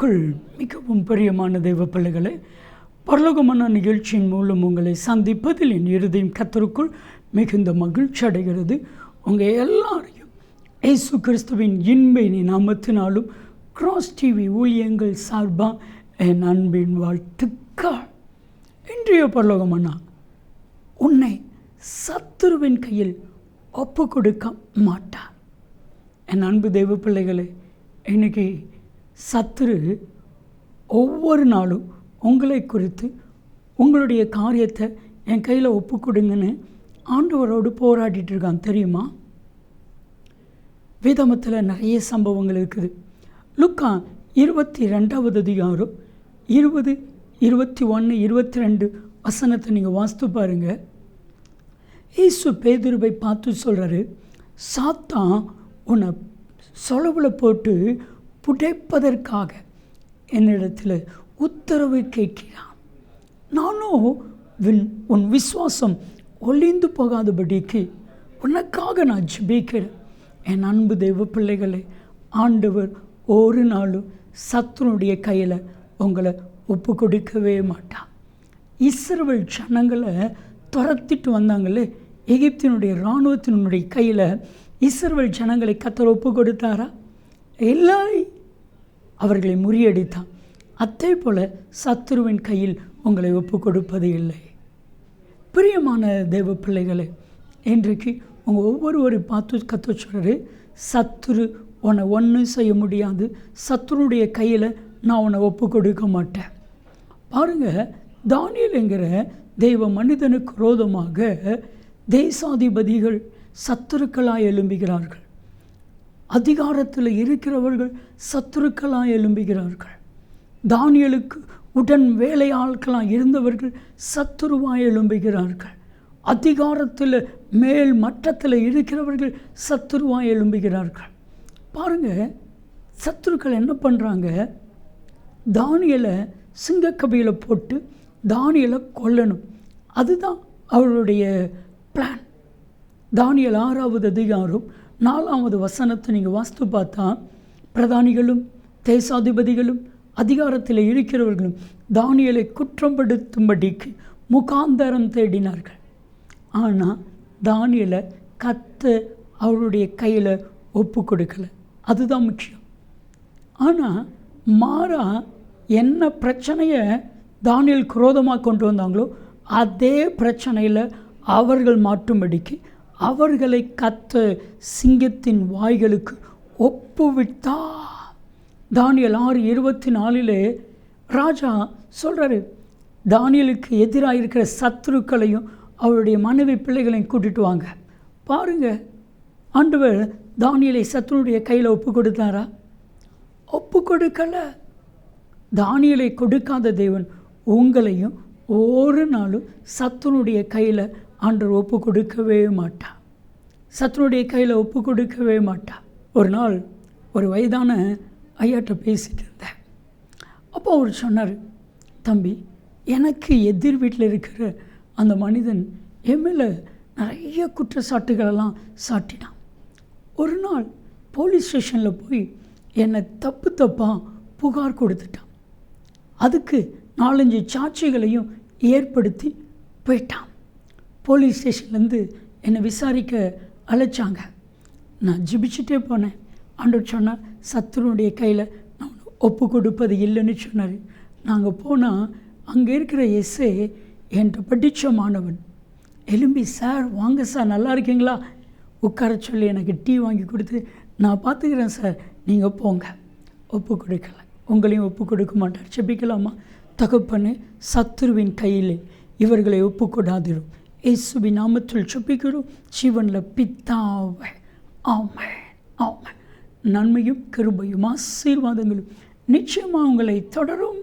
கிறிஸ்துவுக்குள் மிகவும் பிரியமான தெய்வ பிள்ளைகளை பரலோகமான நிகழ்ச்சியின் மூலம் உங்களை சந்திப்பதில் என் இருதயம் கத்தருக்குள் மிகுந்த மகிழ்ச்சி அடைகிறது. உங்கள் எல்லாரையும் இயேசு கிறிஸ்துவின் இன்பைனி நாமத்தினாலும் கிராஸ் டிவி ஊழியங்கள் சார்பாக என் அன்பின் வாழ்த்துக்கள். இன்றைய பரலோகமண்ணா உன்னை சத்துருவின் கையில் ஒப்பு கொடுக்க மாட்டார். என் அன்பு தெய்வ பிள்ளைகளை இன்னைக்கு சத்துரு ஒவ்வொரு நாளும் உங்களை குறித்து உங்களுடைய காரியத்தை என் கையில் ஒப்பு கொடுங்கன்னு ஆண்டவரோடு போராடிட்டு இருக்கான் தெரியுமா? வேதமத்தில் நிறைய சம்பவங்கள் இருக்குது. லுக்கா இருபத்தி ரெண்டாவது அதிகாரம் இருபது இருபத்தி ஒன்று இருபத்தி ரெண்டு வசனத்தை நீங்கள் வாஸ்து பாருங்கள் ஈசு பேதுருவை பார்த்து சொல்கிறாரு சாத்தான் உன்னை சொலவில் போட்டு புடைப்பதற்காக என்னிடத்தில் உத்தரவு கேட்கிறான். நானோ வின் உன் விசுவாசம் ஒளிந்து போகாதபடிக்கு உனக்காக நான் ஜெபிக்கிறேன். என் அன்பு தெய்வ பிள்ளைகளை ஆண்டவர் ஒரு நாளும் சத்துனுடைய கையில் உங்களை ஒப்பு கொடுக்கவே மாட்டான் இஸ்ரவேல் ஜனங்களை துரத்திட்டு வந்தாங்களே எகிப்தினுடைய இராணுவத்தினுடைய கையில் இஸ்ரவேல் ஜனங்களை கத்தர் ஒப்பு கொடுத்தாரா இல்லை. அவர்களை முறியடித்தான். அதே போல சத்துருவின் கையில் உங்களை ஒப்பு கொடுப்பது இல்லை. பிரியமான தேவ பிள்ளைகளே இன்றைக்கு உங்கள் ஒவ்வொருவரை பார்த்து கற்று சொல்கிறாரு சத்துரு உன்னை ஒன்றும் செய்ய முடியாது. சத்துருடைய கையில் நான் உன்னை ஒப்பு கொடுக்க மாட்டேன். பாருங்கள் தானியலுங்கிற தெய்வ மனிதனுக்கு ரோதமாக தேசாதிபதிகள் சத்துருக்களாக எழும்புகிறார்கள். அதிகாரத்தில் இருக்கிறவர்கள் சத்துருக்களாக எழும்புகிறார்கள். தானியலுக்கு உடன் வேலையாட்களாக இருந்தவர்கள் சத்துருவாய் எழும்புகிறார்கள். அதிகாரத்தில் மேல் மட்டத்தில் இருக்கிறவர்கள் சத்துருவாய் எழும்புகிறார்கள். பாருங்கள் சத்துருக்கள் என்ன பண்ணுறாங்க தானியலை சிங்கக்கபியில் போட்டு தானியலை கொல்லணும். அதுதான் அவருடைய பிளான் தானியல் ஆறாவது அதிகாரம் நாலாவது வசனத்தை நீங்கள் வாஸ்து பார்த்தா பிரதானிகளும் தேசாதிபதிகளும் அதிகாரத்தில் இருக்கிறவர்களும் தானியலை குற்றப்படுத்தும்படிக்கு முகாந்தரம் தேடினார்கள். ஆனால் தானியலை கத்து அவருடைய கையில் ஒப்பு கொடுக்கலை. அதுதான் முக்கியம். ஆனால் மாறா என்ன பிரச்சனையை தானியல் குரோதமாக கொண்டு வந்தாங்களோ அதே பிரச்சனையில் அவர்கள் மாற்றும்படிக்கு அவர்களை கத்த சிங்கத்தின் வாய்களுக்கு ஒப்புவிட்டா. தானியல் ஆறு இருபத்தி நாலிலே ராஜா சொல்கிறாரு தானியலுக்கு எதிராக இருக்கிற சத்துருக்களையும் அவருடைய மனைவி பிள்ளைகளையும் கூட்டிட்டு வாங்க. பாருங்கள் ஆண்டவர் தானியலை சத்துருடைய கையில் ஒப்பு கொடுத்தாரா? ஒப்பு கொடுக்கல. தானியலை கொடுக்காத தேவன் உங்களையும் ஒரு நாளும் சத்துனுடைய கையில் ஆண்டவர் ஒப்பு கொடுக்கவே மாட்டா. சத்ருடைய கையில் ஒப்பு கொடுக்கவே மாட்டான் ஒரு நாள் ஒரு வயதான ஐயாட்ட பேசிகிட்டு இருந்தேன். அப்போ அவர் சொன்னார் தம்பி எனக்கு எதிர் வீட்டில் இருக்கிற அந்த மனிதன் என் மேலே நிறைய குற்றச்சாட்டுகளெல்லாம் சாட்டினான். ஒரு நாள் போலீஸ் ஸ்டேஷனில் போய் என்னை தப்பு தப்பாக புகார் கொடுத்துட்டான். அதுக்கு நாலஞ்சு சாட்சிகளையும் ஏற்படுத்தி போயிட்டான். போலீஸ் ஸ்டேஷன்லேருந்து என்னை விசாரிக்க அழைச்சாங்க. நான் ஜிபிச்சுட்டே போனேன். ஆண்டவர் சொன்னால் சத்துருனுடைய கையில் நான் ஒப்பு கொடுப்பது இல்லைன்னு சொன்னார். நாங்கள் போனால் அங்கே இருக்கிற எஸ்ஏ என்கிட்ட படித்த மாணவன் எலும்பி சார் வாங்க சார் நல்லா இருக்கீங்களா? உட்கார சொல்லி எனக்கு டீ வாங்கி கொடுத்து நான் பார்த்துக்கிறேன் சார் நீங்கள் போங்க. ஒப்பு கொடுக்கல. உங்களையும் ஒப்பு கொடுக்க மாட்டார். செபிக்கலாமா? தகப்பன்னு சத்துருவின் கையில் இவர்களை ஒப்பு இயேசுவி நாமத்தில் செப்பிக்கிறோம் சிவனில் பித்தாவ ஆமை ஆமை நன்மையும் கிருபையும் ஆசீர்வாதங்களும் நிச்சயமாக உங்களை தொடரும்.